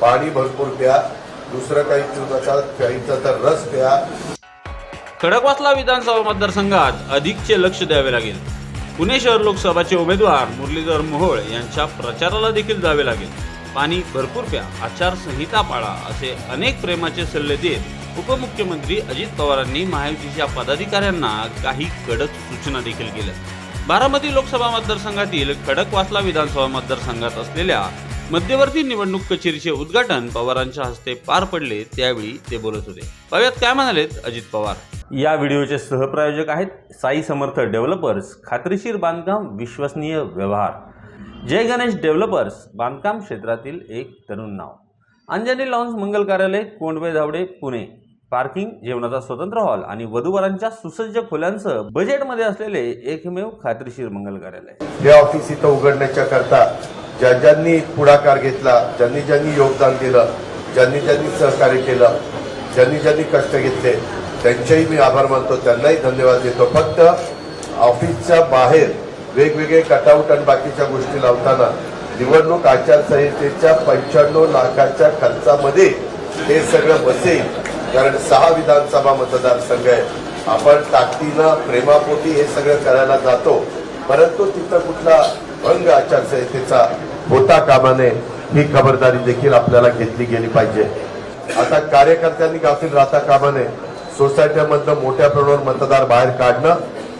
पाणी भरपूर द्या दुसरं काही पिऊ नका प्यायचं तर रस द्या खडकवासला विधानसभा मतदारसंघात अधिकचे लक्ष द्यावे लागेल. पुणे शहर लोकसभाचे उमेदवार मुरलीधर मोहोळ यांच्या प्रचाराला देखील जावे लागेल. पाणी भरपूर प्या आचारसंहिता पाळा असे अनेक प्रेमाचे सल्ले देत उपमुख्यमंत्री अजित पवारांनी महायुतीच्या पदाधिकाऱ्यांना काही कडक सूचना देखील केल्या. बारामती लोकसभा मतदारसंघातील खडकवासला विधानसभा मतदारसंघात असलेल्या मध्यवर्ती निवडणूक कचेरीचे उद्घाटन पवारांच्या हस्ते पार पडले त्यावेळी ते बोलत होते. पाव्यात काय म्हणालेत अजित पवार. या व्हिडिओचे सहप्रायोजक आहेत साई समर्थ डेव्हलपर्स खात्रीशीर बांधकाम विश्वसनीय व्यवहार. जय गणेश डेव्हलपर्स बांधकाम क्षेत्रातील एक तरुण नाव. अंजनी लॉन्स मंगल कार्यालय कोंडवे धावडे पुणे. पार्किंग जेवणाचा स्वतंत्र हॉल आणि वधूवरांच्या सुसज्ज खोल्यांसह बजेटमध्ये असलेले एकमेव खात्रीशीर मंगल कार्यालय हे ऑफिस इथं उघडण्याच्या करता ज्या ज्यांनी पुढाकार घेतला ज्यांनी ज्यांनी योगदान दिलं ज्यांनी ज्यांनी सहकार्य केलं ज्यांनी ज्यांनी कष्ट घेतले त्यांचेही मी आभार मानतो त्यांनाही धन्यवाद देतो. फक्त ऑफिसच्या बाहेर वेगवेगळे कटआउट आणि बाकीच्या गोष्टी लावताना निवडणूक आचारसंहितेच्या पंच्याण्णव लाखाच्या खर्चामध्ये हे सगळं बसेल. कारण सहा विधानसभा मतदारसंघ आहे आपण ताकदीनं प्रेमापोटी हे सगळं करायला जातो. परंतु तिथं कुठला भंग आचारसंहितेचा होता कामा नये ही खबरदारी देखील आपल्याला घेतली गेली पाहिजे. आता कार्यकर्त्यांनी गावतील राहता कामा नये. सोसायट्यामधनं मोठ्या प्रमाणावर मतदार बाहेर काढणं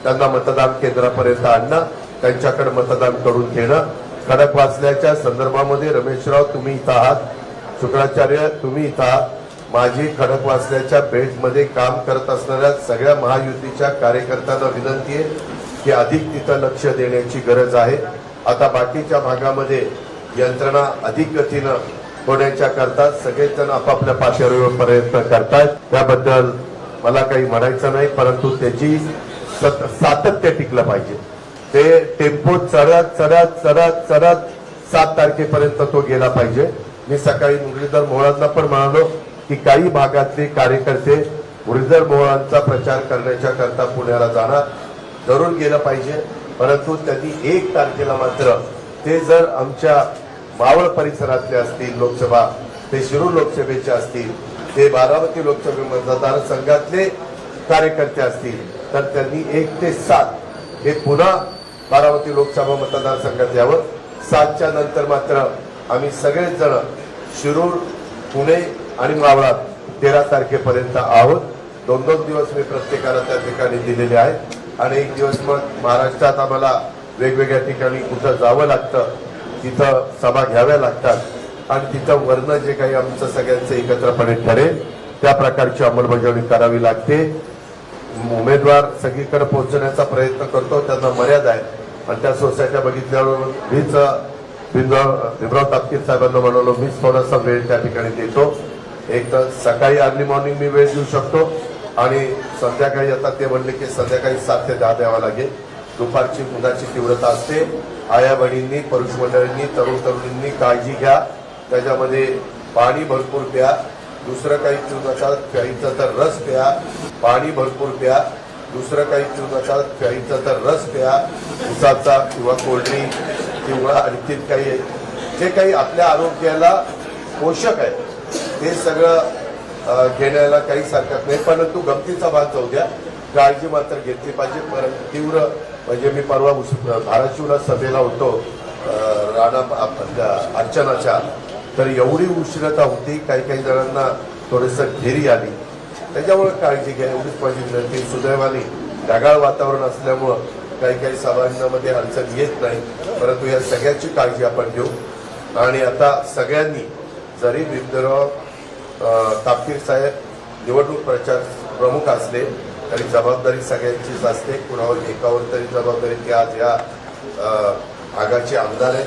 त्यांना मतदान केंद्रापर्यंत आणणं त्यांच्याकडे मतदान करून घेणं. खडक वाचल्याच्या संदर्भामध्ये रमेशराव तुम्ही इथं आहात. शुक्राचार्य तुम्ही इथं आहात. माझी खडकवासल्याच्या बेल्टमध्ये काम करत असणाऱ्या सगळ्या महायुतीच्या कार्यकर्त्यांना विनंती आहे की अधिक तिथं लक्ष देण्याची गरज आहे. आता बाकीच्या भागामध्ये यंत्रणा अधिक गतीनं होण्याच्या करता सगळेजण आपापल्या पातळीवर प्रयत्न करतायत. त्याबद्दल मला काही म्हणायचं नाही परंतु त्याची सातत्य टिकलं पाहिजे. ते टेम्पो चढत चढत चढत चढत सात तारखेपर्यंत तो गेला पाहिजे. मी सकाळी मुरलीधर मोहळांना पण म्हणालो की काही भागातले कार्यकर्ते मुरलीधर मोहळांचा प्रचार करण्याच्या करता पुण्याला जाणार जरूर गेलं पाहिजे. परंतु त्यांनी एक तारखेला मात्र ते जर आमच्या मावळ परिसरातले असतील लोकसभा ते शिरूर लोकसभेचे असतील ते बारामती लोकसभा मतदारसंघातले कार्यकर्ते असतील तर त्यांनी एक ते सात हे पुन्हा बारामती लोकसभा मतदारसंघात यावं. सातच्या नंतर मात्र आम्ही सगळेच जण शिरूर पुणे आणि मावळात तेरा तारखेपर्यंत आहोत. दोन दोन दिवस मी प्रत्येकाला त्या ठिकाणी दिलेले आहेत. आणि एक दिवस मग महाराष्ट्रात आम्हाला वेगवेगळ्या ठिकाणी कुठं जावं लागतं तिथं सभा घ्याव्या लागतात. आणि तिथं वर्ण जे काही आमचं सगळ्यांचं एकत्रपणे ठरेल त्या प्रकारची अंमलबजावणी करावी लागते. उमेदवार सगळीकडे पोहोचण्याचा प्रयत्न करतो त्यांना मर्यादा आहे. आणि त्या सोसायट्या बघितल्यावर मीच भीमराव भिमराव तापकीर साहेबांना म्हणालो मीच थोडासा वेळ त्या ठिकाणी देतो. एक तर सकाळी अर्ली मॉर्निंग मी वेळ देऊ शकतो आणि संध्याकाळी आता ते म्हणले की संध्याकाळी सात ते दहा द्यावा लागेल. दुपारची मुलाची तीव्रता असते. आया बहिणींनी पुरुष मंडळींनी तरुण तरुणींनी काळजी घ्या. त्याच्यामध्ये पाणी भरपूर प्या. दुसरं काही पिऊ नका प्यायचं तर रस प्या. पाणी भरपूर प्या. दुसरं काही पिऊ नका प्यायचं तर रस प्या. उसाचा किंवा कोल्ड्रिंक किंवा आणखी काही जे काही आपल्या आरोग्याला पोषक आहे. ते सगळं घेण्याला काही हरकत नाही परंतु गमतीचा भाग जाऊ द्या. काळजी मात्र घेतली पाहिजे. परंतु तीव्र म्हणजे मी परवा धाराशिवला सभेला होतो राणा अर्चनाच्या. तर एवढी उष्णता होती काही काही जणांना थोडस घेरी आली. त्याच्यामुळे काळजी घ्या एवढीच माझी विनंती. सुदैवाने ढगाळ वातावरण असल्यामुळं काही काही सभांमध्ये अडचण येत नाही. परंतु या सगळ्याची काळजी आपण घेऊ. आणि आता सगळ्यांनी जरी विद्रोह तापकीर साहेब निवडणूक प्रचार प्रमुख असले तरी जबाबदारी सगळ्यांचीच असते. कुणावर एकावर तरी जबाबदारी ते आज या भागाचे आमदार आहेत.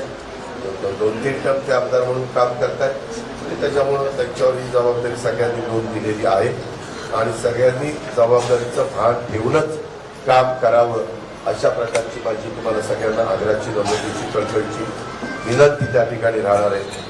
दोन तीन टर्म ते आमदार म्हणून काम करतायत. आणि त्याच्यामुळं त्यांच्यावर ही जबाबदारी सगळ्यांनी नोंद दिलेली आहे. आणि सगळ्यांनी जबाबदारीचं भान ठेवूनच काम करावं अशा प्रकारची माझी तुम्हाला सगळ्यांना आग्रहाची नम्रतेची कळकळीची विनंती त्या ठिकाणी राहणार आहे.